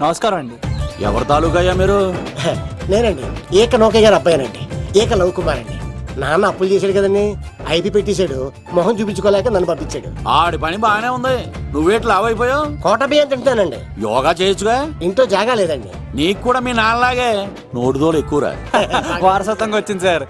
నమస్కారం అండి. ఎవరి తాలూకయ్యా మీరు? నేనండి. ఏక నౌకయ్య గారు అబ్బాయినండి. ఏక లవ్ కుమార్ అండి నాన్న అప్పులు చేశాడు కదండి. ఐదు పెట్టేశాడు. మొహం చూపించుకోలేక నన్ను పంపించాడు. ఆడి పని బాగానే ఉంది. నువ్వేట్లు లావైపోయావు కోట బియ్యం తింటానండి. యోగా చేయొచ్చుగా? ఇంట్లో జాగా లేదండి. నీకు కూడా మీ నాన్నలాగే నోటిదోలు ఎక్కువరా? వారసత్వంగా వచ్చింది సార్.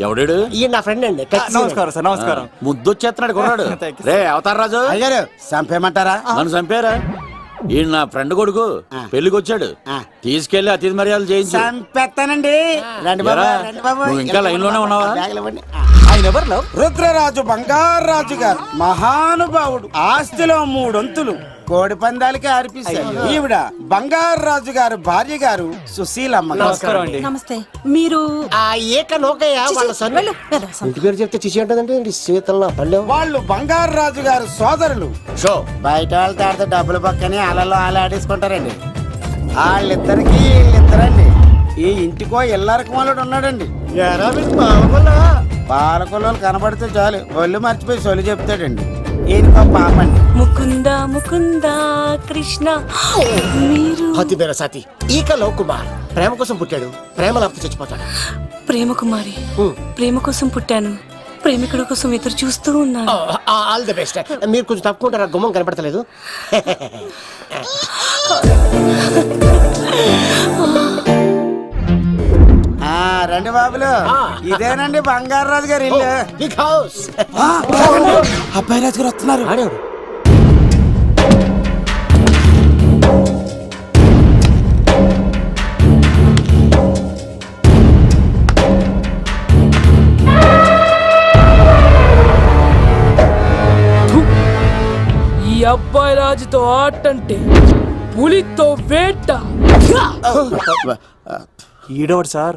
ఎవడాడు? ఈయన నా ఫ్రెండ్ అండి. నమస్కారం సార్ నమస్కారం. ముద్దొచ్చేస్తున్నాడు కొన్నాడు. రే అవతార రాజు. అయ్యారు చంపేయమంటారా? నన్ను చంపారా? ఈయన నా ఫ్రెండ్ కొడుకు పెళ్ళికి వచ్చాడు తీసుకెళ్ళి అతిథి మర్యాదలు చేయించు. చంపేస్తానండి. రండి బాబు ఎరా, రండి బాబు. నువ్వు ఇంకా లైన్లోనే ఉన్నావా? బ్యాగులు ఇవ్వండి. ఆయన ఎవరు లవ్ రుద్రరాజు బంగారాజు గారు మహానుభావుడు ఆస్తిలో మూడొంతులు. కోడి పందాలకి అర్పిస్తారు ఈవిడ బంగారాజు గారు భార్య గారు సుశీలమ్మ గారు. నమస్కారం అండి. నమస్తే. మీరు ఆ ఏక నౌకయ్య వాళ్ళ వెళ్ళు, వెళ్ళు. ఇంటి పేరు చెప్తే చిచి శీతల పల్లె? వాళ్ళు బంగారాజు గారు సోదరులు. షో. బయట వాళ్ళతో ఆడితే డబ్బులు పక్కనే అలలో అలా ఆడేసుకుంటారండి. వాళ్ళిద్దరికి వీళ్ళిద్దరండి. ఈ ఇంటికో ఇల్లరకం వాళ్ళడు ఉన్నాడండి. పాలకొల్లు కనబడితే చాలు. ఒళ్ళు మర్చిపోయి సొలి చెప్తాడండి. ఈయనకో పాపండి ముకుంద ముకుంద కృష్ణ. మీరు? హతి పేరు సతి. ఈక లవ్ కుమార్. ప్రేమ కోసం పుట్టాడు. ప్రేమ చచ్చిపోతాడు. ప్రేమ కుమారి. ప్రేమ కోసం పుట్టాను. ప్రేమికుడు కోసం ఎదురు చూస్తూ ఉన్నాను. ఆల్ ది బెస్ట్ మీరు కొంచెం తప్పుకుంటారా. గుమ్మం కనపడతలేదు. రండి బాబులు. ఇదేనండి బంగారాజు గారి ఇల్లు. Big house. అబ్బాయి రాజు గారు వస్తున్నారు. ఆడేవాడు. ఈ అబ్బాయి రాజుతో ఆటంటే పులితో వేట. ఈడోడు సార్?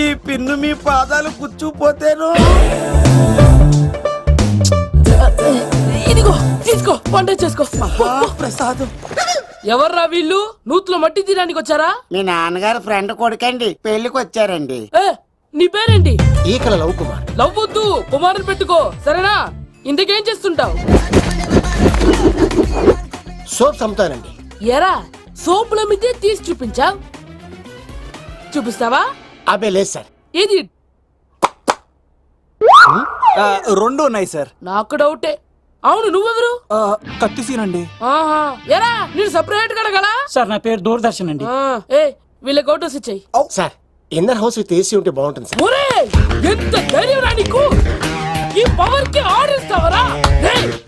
ఈ పిన్ను మీ పాదాలు కూర్చుపోతేను ఇదిగో తీసుకో పంట చేసుకో. ప్రసాదం ఎవర్రా వీళ్ళు? నూతులో మట్టి తీయడానికి వచ్చారా? మీ నాన్నగారు ఫ్రెండ్ కొడుకండి పెళ్ళికి వచ్చారండి. ఏ నీ పేరేంటి? ఈకల లవ్ కుమార్. లవ్ వద్దు కుమారుని పెట్టుకో సరేనా? ఇంతకేం చేస్తుంటావు? సోప్స్ అమ్ముతానండి ఎరా సోపుల మీదే తీసి చూపించావు? చూపిస్తావా? అబ్బే లేదు సార్. ఏది? ఆ, రెండు ఉన్నాయి సార్. నాకు డౌటే. అవును నువ్వెవరు? ఆ, కత్తి సీన్ అండి ఆహా. ఎరా నేను సపరేట్ కడగలా సార్ నా పేరు దూరదర్శన్ అండి. ఆ, ఏ వీళ్ళకి అవుటోస్ ఇచ్చాయి. Sir inner house with AC ఉంటే బాగుంటుంది సార్. ఒరే ఎంత ధైర్యం రా నీకు? ఈ పవర్కి ఆడిస్తావరా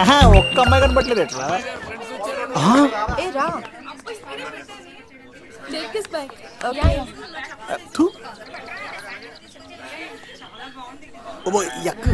ఆహా, ఒక్క అమ్మాయి కనబట్లేదు ఎట్లా? థు. ఓ, యక్.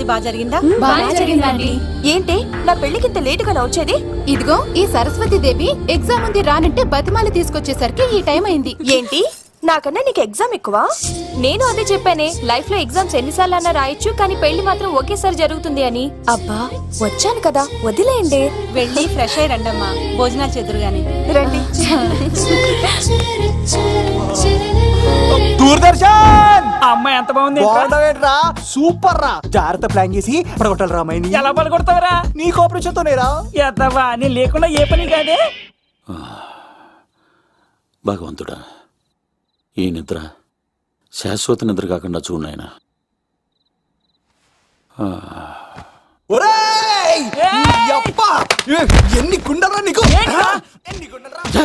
అది బాగా జరిగిందా? బాగా జరిగిందండి. ఏంటి? నా పెళ్ళికి ఇంత లేటుగా వచ్చేది? ఇదిగో ఈ సరస్వతి దేవి ఎగ్జామ్ ఉంది రానంటే బతిమాలి తీసుకొచ్చేసరికి ఈ టైం అయింది. ఏంటి? నాకన్నా నీకు ఎగ్జామ్ ఎక్కువ? నేను అదే చెప్పానే లైఫ్లో ఎగ్జామ్స్ ఎన్నిసార్లు అన్నా రాయొచ్చు కానీ పెళ్ళి మాత్రం ఒకేసారి జరుగుతుంది అని. అబ్బా వచ్చాను కదా వదిలేయండి. వెళ్ళి ఫ్రెష్ అయ్యి రండమ్మా భోజనాలు చెదురు గాని. రండి. దూరదర్శన్! ఆ అమ్మాయి ఎంత బాగుంది ఏంట్రా? బాగుండవేట్రా సూపర్ రా. జాగ్రత్త ప్లాన్ చేసి పడగొట్టాలి రామాయణి ఎలా పలుకొడతావరా నీ కోఆపరేషన్ తోనేరా ఎత్తవా నేను లేకుండా ఏ పని కాదే? భగవంతుడా ఈ నిద్ర శాశ్వత నిద్ర కాకుండా చూడు నాయనా. ఒరేయ్! యప్పా! ఏ, ఎన్ని గుండెలరా నీకు? ఎన్ని గుండెలరా రా?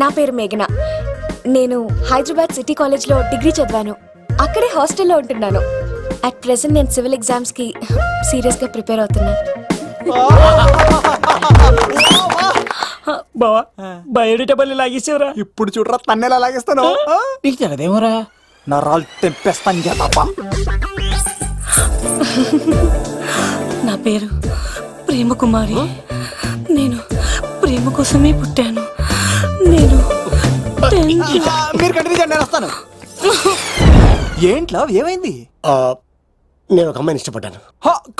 నా పేరు మేఘన. నేను హైదరాబాద్ సిటీ కాలేజ్లో డిగ్రీ చదివాను. అక్కడే హాస్టల్లో ఉంటున్నాను. అట్ ప్రెసెంట్ నేను సివిల్ ఎగ్జామ్స్కి సీరియస్గా ప్రిపేర్ అవుతున్నాను. బావా బయోడేటా బల్లి లాగేసేవరా? ఇప్పుడు చూడరా తన్నెలా లాగేస్తాను? నీకు తెగదేమోరా నా రాళ్ళు తెంపేస్తాను చేతప్ప నా పేరు ప్రేమ కుమారి. నేను ప్రేమ కోసమే పుట్టాను. నేను మీరు కంటిన్యూ చేయండి నేను వస్తాను. ఏంట్లో? ఏమైంది? ఆ, నేను ఒక అమ్మాయిని ఇష్టపడ్డాను.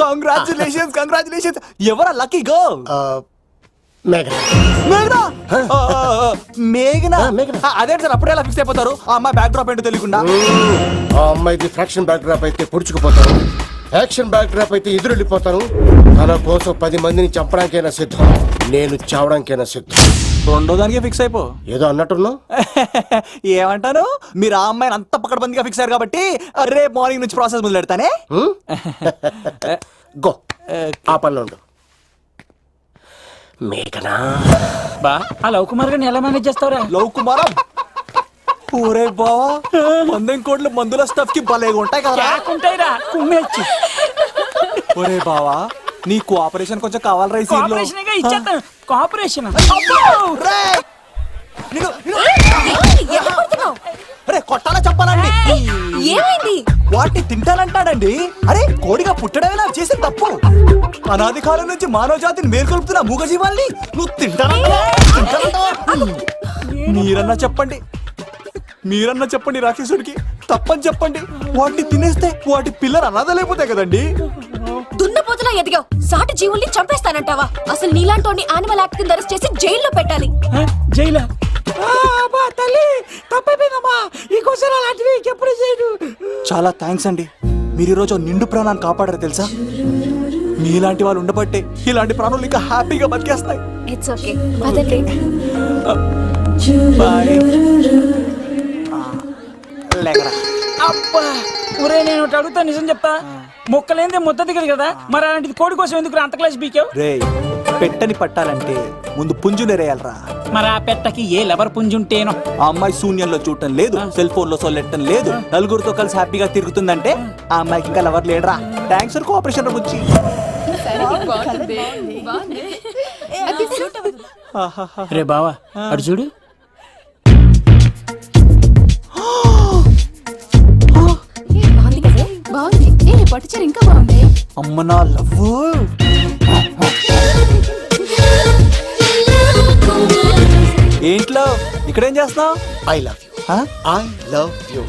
కంగ్రాచులేషన్స్ కంగ్రాచులేషన్స్ ఎవరా లక్కీ గర్ల్ ఆ, మేఘన. మేఘనా? ఆ, ఆ, ఆ, మేఘనా. మేఘనా. ఆ, అదేంటి సార్ అప్పుడే ఎలా ఫిక్స్ అయిపోతారు. ఆ అమ్మాయి బ్యాక్ డ్రాప్ ఏంటో తెలియకుండా. ఆ అమ్మాయిది ఫ్రాక్షన్ బ్యాక్ డ్రాప్ అయితే పొడుచుకుపోతాను. యాక్షన్ బ్యాక్ డ్రాప్ అయితే ఎదురు వెళ్ళిపోతాను తన కోసం పది మందిని చంపడానికైనా సిద్ధం. నేను చావడానికైనా సిద్ధం. రెండో దానికి ఫిక్స్ అయిపో. ఏదో అన్నట్టున్నావు? ఏమంటాను? మీరు ఆ అమ్మాయిని అంత పక్కడబందిగా ఫిక్స్ అయ్యారు కాబట్టి రేపు మార్నింగ్ నుంచి ప్రాసెస్ మొదలు పెడతానే? గో. ఆ పనిలో ఉండు. మేఘనా? బా. ఆ లవ్ కుమార్ గారిని ఎలా మేనేజ్ చేస్తావురా? లవ్ కుమారం? ఊరే బావా పందెం కోట్లు మందుల స్టఫ్కి భలేగా ఉంటాయి కదా ఉంటాయిరా కుమ్మేచ్చి. ఒరే బావా నీ కోఆపరేషన్ కొంచెం కావాలరా ఈ సీన్లో? నిన్ను- అరే కొట్టాలా చెప్పాలండి? ఏమైంది? వాటిని తింటానంటాడండి. అరే కోడిగా పుట్టడమే నాకు చేసిన తప్పు. అనాది కాలం నుంచి మానవ జాతిని మేల్కొల్పుతున్న మూగజీవాల్ని నువ్వు తింటానంటా తింటానంటా? మీరన్నా చెప్పండి. మీరన్నా చెప్పండి రాక్షసుడికి తప్పని చెప్పండి. వాటిని తినేస్తే వాటి పిల్లలు అనాథలైపోతాయి కదండి. దున్నపోతులా ఎదిగావు. సాటి జీవుల్ని చంపేస్తానంటావా? అసలు నీలాంటి యానిమల్ యాక్ట్ కింద అరెస్ట్ చేసి జైల్లో పెట్టాలి. జైలా? తల్లి తప్పైపోయిందమ్మా ఇంకోసారి అలాంటివి ఎప్పుడు చాలా థ్యాంక్స్ అండి. మీరు ఈరోజు నిండు ప్రాణాన్ని కాపాడారు తెలుసా? మీలాంటి వాళ్ళు ఉండబట్టే ఇలాంటి ప్రాణులు ఇంకా హ్యాపీగా బతికేస్తాయి. ఇట్స్ ఓకే పదండి బాయ్. లేకరా. అబ్బా ఒరే నేను ఒకటి అడుగుతా నిజం చెప్తా? మొక్కలేందే ముద్ద దిగదు కదా? మరి అలాంటిది కోడి కోసం ఎందుకు అంత క్లాస్ బీకావు? రే పెట్టని పట్టాలంటే ముందు పుంజు నెరేయాలరా. మరి ఆ పెట్టకి ఏ లవర్ పుంజుంటేనో? ఆ అమ్మాయి శూన్యంలో చూడటం లేదు సెల్ ఫోన్లో సొల్లెట్టడం లేదు నలుగురితో కలిసి హ్యాపీగా తిరుగుతుందంటే ఆ అమ్మాయికి ఇంకా లవర్ లేడరా. థ్యాంక్స్ ఫర్ కోఆపరేషన్ గురించి రే బావా అడు చూడు. పట్టుచీర ఇంకా బాగుంది. అమ్మ నా లవ్ ఏంట్లో? ఇక్కడేం చేస్తున్నావు? I love you. I love you.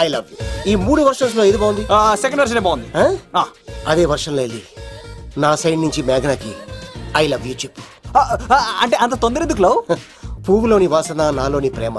I love you. ఈ మూడు వర్షన్స్లో ఏది బాగుంది? సెకండ్ వర్షన్ బాగుంది. ఆ? ఆ. అదే వర్షంలో వెళ్ళి నా సైడ్ నుంచి మేఘనకి ఐ లవ్ యూ చెప్పు. ఆ, ఆ, అంటే అంత తొందర ఎందుకు లవ్? పువ్వులోని వాసన నాలోని ప్రేమ.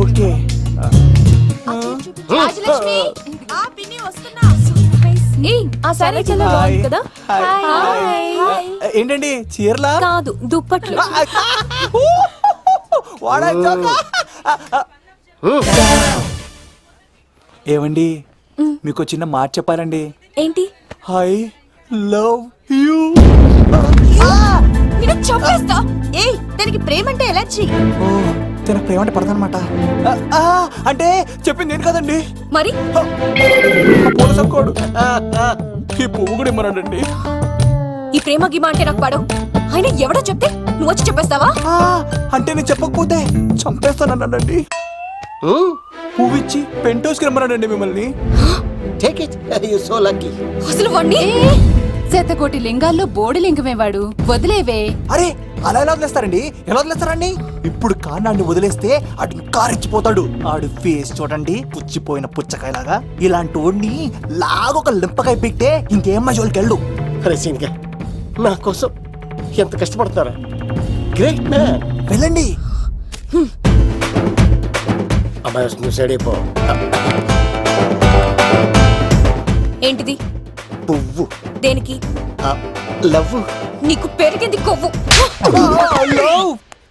ఓకే. రాజలక్ష్మి. ఆ. పిన్ని వస్తున్నా. ఏయ్, ఆ సారీ చాలా బాగుంది కదా? హాయ్. హాయ్. ఏంటండి చీరలా? కాదు దుప్పట్లు. వాడా. ఏమండి మీకు చిన్న మాట చెప్పాలండి. ఏంటి? I love you. నిన్ను చంపేస్తా. ఏయ్ దానికి ప్రేమ అంటే ఎలర్జీ తన ప్రేమ అంటే పడదనమాట అంటే చెప్పింది నేను కదండి. మరి? పూల ఈ పువ్వు కూడా ఇమ్మన్నాడండి ఈ ప్రేమ గిమ అంటే నాకు పడవు. అయినా ఎవడో చెప్తే నువ్వు వచ్చి చెప్పేస్తావా? ఆ, అంటే నేను చెప్పకపోతే చంపేస్తానన్నాడండి. మ్మ్. పువ్వు ఇచ్చి పెంటోస్కి రమ్మన్నాడండి మిమ్మల్ని. Take it you so lucky అసలు వాణ్ణి? శతకోటి లింగాల్లో బోడి లింగమే వాడు. వదిలేవే. అరే అలా ఎలా వదిలేస్తారండి? ఎలా వదిలేస్తారండి? ఇప్పుడు కాన్నాడిని వదిలేస్తే ఆడు ఇంకా రెచ్చిపోతాడు. ఆడు ఫేస్ చూడండి పుచ్చిపోయిన పుచ్చకాయలాగా. ఇలాంటి వాడిని లాగొక లింపకాయ పెట్టే ఇంకేం జోలికి వెళ్ళు. అరే సీన్గా నా కోసం ఎంత కష్టపడతారా గ్రేట్ మ్యాన్ వెళ్ళండి. అమ్మాయి వస్తుంది సైడ్ అయిపో. ఏంటిది? పువ్వు. దేనికి? లవ్ నీకు పెరిగింది కొవ్వు. Oh,